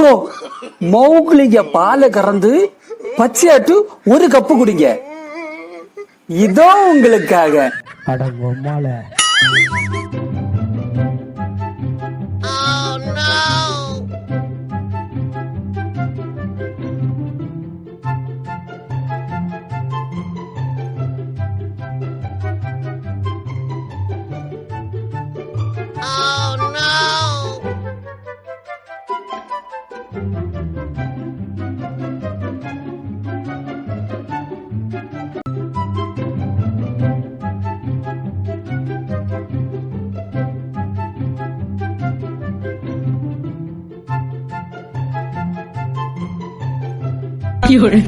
இப்போ மௌகுலிய பாலை கறந்து பச்சையாட்டு ஒரு கப்பு குடிங்க. இதோ உங்களுக்காக. அட பாருங்களா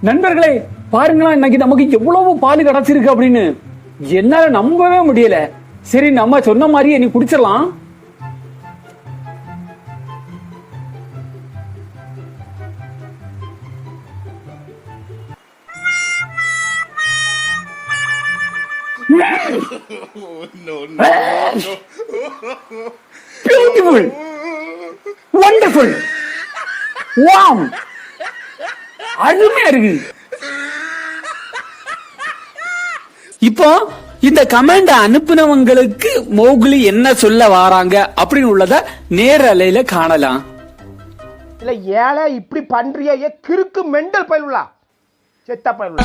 நண்பர்களே இன்னைக்கு நமக்கு எவ்வளவு பால் கிடைச்சிருக்கு அப்படின்னு. என்னால நம்பவே முடியல. சரி நம்ம சொன்ன மாதிரியே நீ குடிச்சிடலாம். பியூட்டிஃபுல் வண்டர்ஃபுல் வாம் அருமையா இருக்கு. இப்போ இந்த கமெண்ட் அனுப்புனவங்களுக்கு மோகுலி என்ன சொல்ல வாராங்க அப்படின்னு உள்ளத நேரலையில காணலாம். இல்ல ஏழை இப்படி பண்றியே கிறுக்கு மெண்டல் பயிலுலா செத்த பயிலுலா